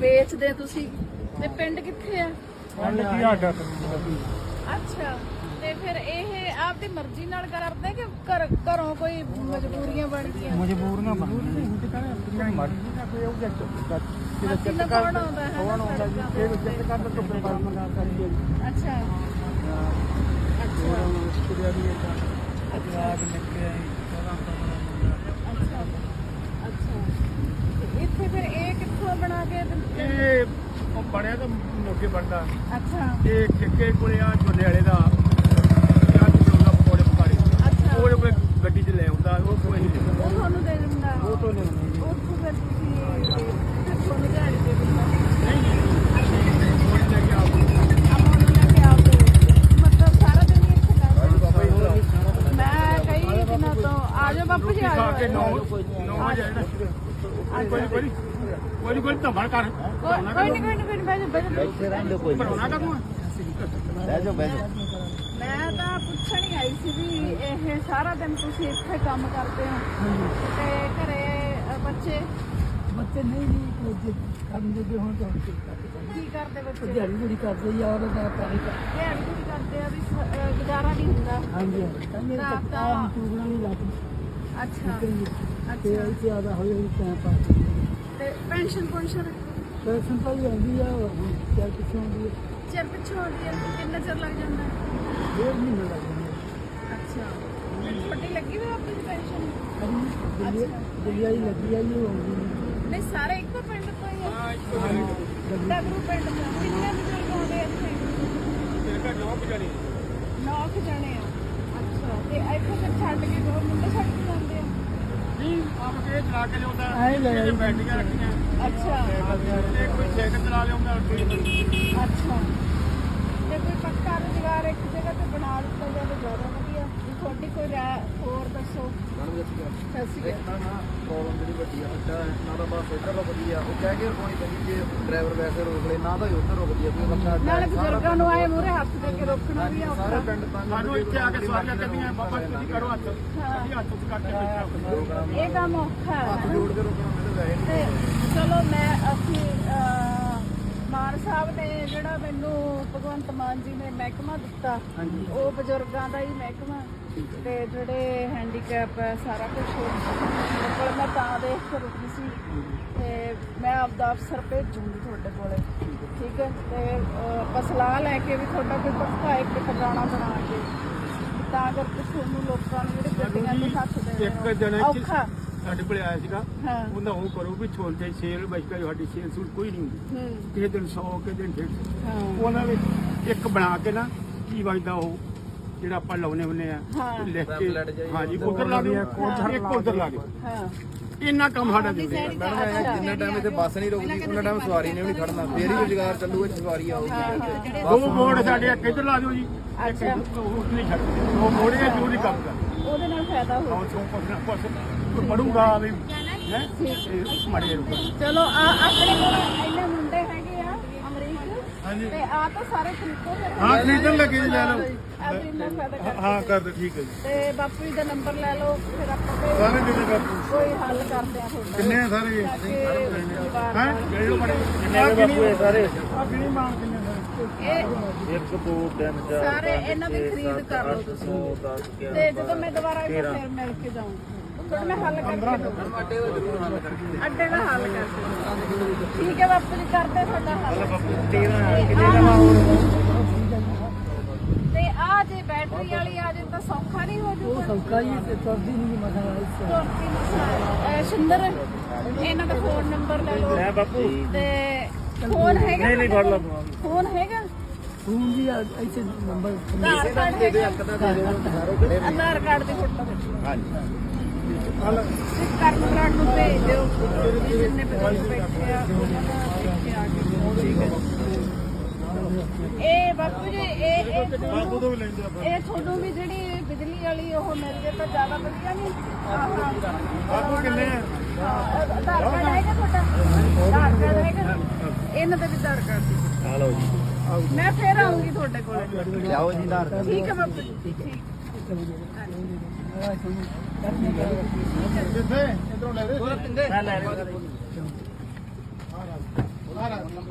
ਵੇਚਦੇ ਆ ਤੁਸੀਂ। ਤੇ ਪਿੰਡ ਕਿੱਥੇ ਆ? ਅੰਨ ਕੀ ਆਡਾ ਅੱਛਾ ਤੇ ਫਿਰ ਇਹ ਆਪਦੀ ਮਰਜ਼ੀ ਨਾਲ ਕਰਦੇ ਕਿ ਘਰ ਘਰੋਂ ਕੋਈ ਮਜਬੂਰੀਆਂ ਬਣ ਗਈਆਂ? ਮਜਬੂਰੀਆਂ ਬਣ ਗਈਆਂ। ਮਰਜ਼ੀ ਦਾ ਕੋਈ ਉਹ ਜੱਟ ਕਰ ਕੌਣ ਆਉਂਦਾ ਹੈ ਕੌਣ ਆਉਂਦਾ ਜੀ? ਇਹ ਚੈੱਕ ਕਰਦਾ ਤੋਂ ਬਾਅਦ ਮੰਗਾ ਕਰੀਏ ਅੱਛਾ। ਅੱਛਾ। ਕੁੜੀਆਂ ਵੀ ਇੱਕ ਆ ਕੇ ਨਿਕਲੇ ਆਈ 14 ਅੱਛਾ ਅੱਛਾ ਤੇ ਇੱਥੇ ਫਿਰ ਇਹ ਕਿੱਥੋਂ ਬਣਾ ਕੇ ਦਿੰਦੇ? ਇਹ ਉਹ ਬਣਿਆ ਤਾਂ ਮੋਕੇ ਬਣਦਾ। ਅੱਛਾ। ਇਹ ਕਿੱਕੇ ਕੋਲੇ ਆ ਝੋਲੇ ਵਾਲੇ ਦਾ। ਪਕੌੜੇ। ਪਕਾਰੇ ਅੱਛਾ। ਉਹ ਕੋਈ ਗੱਡੀ 'ਚ ਲੈ ਆਉਂਦਾ ਉਹ ਕੋਈ ਨਹੀਂ ਦਿੰਦਾ ਉਹ ਤੁਹਾਨੂੰ ਦੇ ਦਿੰਦਾ ਉਹ ਤੋਂ ਲਿਆਉਂਦੇ ਜੀ ਉੱਥੋਂ ਫਿਰ ਤੁਸੀਂ ਫਿਰ ਤੁਹਾਨੂੰ ਦਿਹਾੜੀ ਦੇ ਦਿੰਦਾ ਨਹੀਂ ਜੀ ਕੋਈ ਲੈ ਕੇ ਆਪ ਆਪਾਂ ਨੂੰ ਲੈ ਕੇ ਆਉਂਦੇ ਮਤਲਬ ਸਾਰਾ ਦਿਨ ਹੀ ਇੱਥੇ ਲੱਗਦਾ ਮੈਂ ਕਈ ਦਿਨਾਂ ਤੋਂ ਆ ਜਾਓ ਬਾਪੂ ਜੀ ਆ ਖਾ ਕੇ 9 ਜਾਓ 9 ਵਜੇ ਨਾ ਕੋਈ ਕੋਈ ਕੋਈ ਕੋਈ ਤਾਂ ਭਰ ਕਰ। ਕੋਈ ਨਹੀਂ ਕੋਈ ਨਹੀਂ ਕੋਈ ਨਹੀਂ ਬੈਠੋ ਬੈਠੋ ਭਰੋਣਾ ਕਾ ਤੂੰ ਮੈਂ ਤਾਂ ਪੁੱਛਣ ਹੀ ਆਈ ਸੀ ਵੀ ਇਹ ਸਾਰਾ ਦਿਨ ਤੁਸੀਂ ਇੱਥੇ ਕੰਮ ਕਰਦੇ ਹੋ। ਤੇ ਘਰੇ ਬੱਚੇ? ਬੱਚੇ ਨਹੀਂ ਨਹੀਂ ਕੋਈ ਕੰਮ ਦੇ ਹੁਣ ਤਾਂ ਕੀ ਕਰਦੇ ਬੱਚੇ? ਦਿਹਾੜੀ ਜਿਹੜੀ ਕਰਦੇ ਯਾਰ ਦਾ ਪਾਣੀ ਦਿਹਾੜੀ ਪੂਰੀ ਕਰਦੇ ਆ ਵੀ ਗੁਜ਼ਾਰਾ ਨਹੀਂ ਹੁੰਦਾ। ਹਾਂਜੀ ਹਾਂਜੀ। ਰਾਤ ਦਾ- ਤਾਂ ਪ੍ਰੋਗਰਾਮ ਨਹੀਂ ਲੱਗਦਾ ਅੱਛਾ ਤੇ ਅੱਛਾ। ਇੱਥੇ ਆਦਾ ਹੋਈ ਹੋਈ ਟਾਈਮ ਪਾਸ ਤੇ ਪੈਨਸ਼ਨ ਪੈਨਸ਼ਨ? ਪੈਸਨ ਤਾਂ ਹੀ ਆਉਂਦੀ ਆ ਚਾਰ ਪਿੱਛੋਂ ਆਉਂਦੀ ਹੈ ਚਿਰ ਪਿੱਛੋਂ ਆਉਂਦੀ ਹੈ ਕਿੰਨਾ ਚਿਰ ਲੱਗ ਜਾਂਦਾ? ਡੇਢ ਮਹੀਨਾ ਲੱਗ ਜਾਂਦਾ। ਅੱਛਾ। ਤੁਹਾਡੀ ਲੱਗੀ ਹੋਈ ਆਪਣੀ ਪੈਨਸ਼ਨ? ਦਿੱਲੀ ਆਈ ਲੱਗੀ ਆ ਇਹ ਆਉਂਦੀ ਨਹੀਂ। ਸਾਰੇ ਇੱਕੋ ਪਿੰਡ ਤੋਂ ਹੀ ਆ। ਹਾਂ ਇੱਕ ਡਗਰੂ ਪਿੰਡ ਤੋਂ। ਕਿੰਨੇ ਬਜ਼ੁਰਗ ਆਉਂਦੇ ਇੱਥੇ? ਤੇਰੇ ਘਰ ਜਵਾਬ ਜਾਣੀ। ਨੌ ਕੁ ਜਣੇ ਆ। ਅੱਛਾ ਤੇ ਇੱਥੇ ਫਿਰ ਛੱਡ ਕੇ ਦੋ ਮੁੰਡੇ ਛੱਡ ਕੇ ਆ ਨਹੀਂ ਆਪ ਕੇ ਚਲਾ ਕੇ ਲਿਆਉਂਦਾ। ਐਂ ਲੈ ਆਈ। ਇਹ ਬੈਟਰੀਆਂ ਰੱਖੀਆਂ। ਅੱਛਾ। ਤੇ ਕੋਈ ਸਾਈਕਲ ਚਲਾ ਲਿਆਉਂਦਾ ਕੋਈ ਅੱਛਾ। ਤੇ ਕੋਈ ਪੱਕਾ ਰੁਜ਼ਗਾਰ ਇੱਕ ਜਗ੍ਹਾ ਤੇ ਬਣਾ ਦਿੱਤਾ ਜਾਵੇ ਜ਼ਿਆਦਾ ਵਧੀਆ। ਤੁਹਾਡੀ ਕੋਈ ਹੋਰ ਦੱਸੋ। ਸਤਿ ਸ਼੍ਰੀ ਅਕਾਲ। ਪ੍ਰੋਬਲਮ ਜਿਹੜੀ ਵੱਡੀ ਆ ਅੱਡਾ ਹੈ ਨਾ ਤਾਂ ਬਸ ਇੱਧਰ ਰੁਕਦੀ ਆ ਉਹ ਕਹਿ ਕੇ ਰੁਕਣੀ ਪੈਂਦੀ ਜੇ ਡਰਾਈਵਰ ਵੈਸੇ ਰੋਕ ਲੇ ਨਾ ਤਾਂ ਹੀ ਉੱਧਰ ਰੁਕਦੀ ਆ ਕੋਈ ਬੱਚਾ ਅੱਡਾ ਨਾਲੇ ਹੈ, ਸਾਰਾ ਬਜ਼ੁਰਗਾਂ ਨੂੰ ਆਏ ਮੂਰੇ ਹੱਥ ਦੇ ਕੇ ਰੋਕਣਾ ਵੀ ਸਾਰੇ ਔਖਾ। ਪਿੰਡ ਤੰਗ ਸਾਨੂੰ ਇੱਥੇ ਆ ਕੇ ਸਵਾਰੀਆਂ ਕਹਿੰਦੀਆਂ ਬਾਬਾ ਜੀ ਤੁਸੀਂ ਕਰੋ ਹੱਥ। ਅਸੀਂ ਹੱਥ ਉੱਤੇ ਕਰਕੇ ਬੈਠਾ ਇਹ ਕੰਮ ਔਖਾ ਹੈ। ਹੱਥ ਨਾ। ਜੋੜ ਕੇ ਰੁਕਣਾ ਮੈਨੂੰ ਵੈਸੇ ਨਹੀਂ ਤੇ ਚਲੋ ਮੈਂ ਅਸੀਂ ਮਾਨ ਸਾਹਿਬ ਨੇ ਜਿਹੜਾ ਮੈਨੂੰ ਭਗਵੰਤ ਮਾਨ ਜੀ ਨੇ ਮਹਿਕਮਾ ਦਿੱਤਾ। ਉਹ ਬਜ਼ੁਰਗਾਂ ਦਾ ਹੀ ਮਹਿਕਮਾ। ਤੇ ਜਿਹੜੇ ਹੈਂਡੀਕੈਪ ਹੈ ਸਾਰਾ ਕੁਝ ਕੋਲ ਮੈਂ ਤਾਂ ਦੇਖ ਕੇ ਰੁਕੀ ਸੀ। ਤੇ ਮੈਂ ਆਪਦਾ ਅਫਸਰ ਭੇਜੂੰਗੀ ਤੁਹਾਡੇ ਕੋਲੇ। ਠੀਕ ਹੈ। ਤੇ ਅਹ, ਆਪਾਂ ਸਲਾਹ ਲੈ ਕੇ ਵੀ ਤੁਹਾਡਾ ਕੋਈ ਪੱਕਾ ਇੱਕ ਟਿਕਾਣਾ ਬਣਾ ਕੇ। ਤਾਂ ਕਰਕੇ ਤੁਹਾਨੂੰ ਲੋਕਾਂ ਨੂੰ ਜਿਹੜੇ ਗੱਡੀਆਂ ਦੇ ਹੱਥ ਦੇਣੇ ਇੱਕ ਔਖਾ। ਸਾਡੇ ਕੋਲ ਆਇਆ ਸੀਗਾ ਹਾਂ। ਉਹਨਾਂ ਉਹ ਕਰੋ ਵੀ ਛੋਲ ਤੇ ਸੇਲ ਬਚਕਾ ਸਾਡੀ ਸੇਲ ਸੂਲ ਕੋਈ ਨਹੀਂ ਹੁੰਦੀ। ਹੂੰ। ਕਿਸੇ ਦਿਨ 100 ਕਿਸੇ ਦਿਨ 150 ਹਾਂ। ਉਹਨਾਂ ਵਿੱਚ ਇੱਕ ਬਣਾ ਕੇ ਨਾ ਕੀ ਵਜਦਾ ਉਹ ਜਿਹੜਾ ਆਪਾਂ ਲਾਉਨੇ ਹੁੰਨੇ ਆ ਹਾਂ। ਲਿਖ ਕੇ Pamphlet ਜਿਹਾ ਹੀ ਹਾਂਜੀ ਉਧਰ ਲਾ ਦਿਓ। ਇੱਕ ਉਧਰ ਲਾ ਦਿਓ। ਹਾਂ। ਇੰਨਾ ਕੰਮ ਸਾਡਾ ਜ਼ਰੂਰੀ ਹੈ ਮੈਡਮ ਇਹ ਜਿੰਨਾ ਟਾਈਮ ਇੱਥੇ ਬੱਸ ਨਹੀਂ ਰੁਕਦੀ ਉਹਨਾਂ ਟਾਈਮ ਸਵਾਰੀ ਨੇ ਵੀ ਨਹੀਂ ਖੜਨਾ ਫੇਰ ਹੀ ਰੁਜ਼ਗਾਰ ਚੱਲੂਗਾ ਜੇ ਸਵਾਰੀ ਆਊਗੀ। ਦੋ ਬੋਰਡ ਸਾਡੇ ਇੱਕ ਇੱਧਰ ਲਾ ਦਿਓ ਜੀ ਇੱਕ ਅੱਛਾ। ਉਹ ਨਹੀਂ ਛੱਡਦੇ। ਦੋ ਬੋਰਡ ਇਹ ਜ਼ਰੂਰੀ ਕੰਮ ਕਰ। ਉਹਦੇ ਨਾਲ ਫਾਇਦਾ ਹੋ ਆਉਂ ਸੋ ਪੁੱਛਣਾ ਪੁੱਛ ਪੜੂਗਾ ਵੀ ਹੈ? ਮੜੇ ਰੁਕੋ ਚਲੋ ਆ ਆਪਣੇ ਕੋਲ ਇੰਨੇ ਮੁੰਡੇ ਹੈਗੇ ਆ ਅਮਰੀਕ। ਹਾਂਜੀ। ਤੇ ਆ ਤਾਂ ਸਾਰੇ ਖਰੀਦੋ ਫਿਰ। ਹਾਂ ਖਰੀਦਣ ਲੱਗੇ ਜੀ ਲੈ ਲਓ। ਹਾਂ ਕਰ ਦੋ ਠੀਕ ਹੈ ਜੀ। ਤੇ ਬਾਪੂ ਜੀ ਦਾ ਨੰਬਰ ਲੈ ਲਓ ਫਿਰ ਆਪਾਂ ਕੋਈ- ਸਾਰੇ ਕਿੰਨੇ ਬਾਪੂ ਕੋਈ ਹੱਲ ਕਰਦੇ ਆ ਤੁਹਾਡਾ। ਕਿੰਨੇ ਆ ਸਾਰੇ? ਹੈ? ਕਿਹੜੇ ਬੜੇ ਕਿੰਨੇ ਬਾਪੂ ਹੈ ਸਾਰੇ? ਆ ਕਿਹੜੀ ਮਾਂ ਕਿੰਨੇ ਸਾਰੇ? ਇਹ ਇੱਕ ਦੋ ਤਿੰਨ ਚਾਰ ਸਾਰੇ ਇਹਨਾਂ ਦੀ ਖਰੀਦ ਕਰ ਲਓ ਤੁਸੀਂ। ਨੌ ਦਸ ਗਿਆਰਾਂ ਤੇ ਜਦੋਂ ਮੈਂ ਦੁਬਾਰਾ ਇੱਥੇ ਫਿਰ ਮਿਲ ਕੇ ਜਾਊਂਗੀ। ਤੁਹਾਡਾ ਮੈਂ ਹੱਲ ਕਰਕੇ ਦਊਂਗੀ ਅੱਡੇ ਦਾ ਹੱਲ ਕਰਕੇ ਠੀਕ ਹੈ ਬਾਪੂ ਜੀ ਕਰਦੇ ਤੁਹਾਡਾ ਹੱਲ। ਤੇ ਆ ਜੇ ਬੈਟਰੀ ਵਾਲੀ ਆ ਜੇ ਤਾਂ ਸੌਖਾ ਨਹੀਂ ਹੋ ਉਹ ਜੂਗਾ ਸੌਕਾ ਹੀ ਤੇ ਤੁਰਦੀ ਨਹੀਂ ਮਸਾ ਤੁਰਤੀ ਨੂੰ ਸ਼ਿੰਦਰ ਇਹਨਾਂ ਦਾ ਫੋਨ ਨੰਬਰ ਲੈ ਲਓ। ਮੈਂ ਬਾਪੂ। ਤੇ ਫੋਨ ਹੈਗਾ ਨਹੀਂ, ਨਹੀਂ, ਫੜ ਕੋਲ? ਫੋਨ ਹੈਗਾ? ਫੋਨ ਦੀ ਆ- ਇੱਥੇ ਨੰਬਰ ਆਧਾਰ ਕਾਰਡ ਹੈਗਾ? ਆਧਾਰ ਕਾਰਡ ਦੀ ਫੋਟੋ ਹਾਂਜੀ। ਕਰਨ ਬਰਾੜ ਨੂੰ ਭੇਜ ਦਿਓ। ਵੀ ਜਿੰਨੇ ਬਜ਼ੁਰਗ ਬੈਠੇ ਆ ਉਹਨਾਂ ਦਾ ਇੱਥੇ ਆ ਕੇ ਠੀਕ ਹੈ ਇਹ ਬਾਪੂ ਜੀ ਇਹ ਇਹ ਬਾਪੂ ਤੋਂ ਵੀ ਲੈਂਦੇ ਆਪਾਂ। ਇਹ ਤੁਹਾਨੂੰ ਵੀ ਜਿਹੜੀ ਬਿਜਲੀ ਵਾਲੀ ਉਹ ਮਿਲ ਜੇ ਤਾਂ ਜ਼ਿਆਦਾ ਵਧੀਆ ਨਹੀਂ। ਬਾਪੂ ਕਿੰਨੇ ਆ? ਆਧਾਰ ਕਾਰਡ ਹੈਗਾ ਤੁਹਾਡਾ? ਆਧਾਰ ਕਾਰਡ ਹੈਗਾ? ਇਹਨਾਂ ਦਾ ਵੀ ਆਧਾਰ ਕਾਰਡ ਦੀ ਆ ਲਓ ਜੀ। ਮੈਂ ਫੇਰ ਆਉਂਗੀ ਤੁਹਾਡੇ ਕੋਲ। ਲਿਆਓ ਜੀ ਆਧਾਰ ਕਾਰਡ। ਠੀਕ ਹੈ ਬਾਪੂ ਜੀ ਠੀਕ। ਕਿੱਥੇ ਇਧਰੋਂ ਲੈ ਦੇ ਮੈਂ ਲੈ ਰਿਹਾ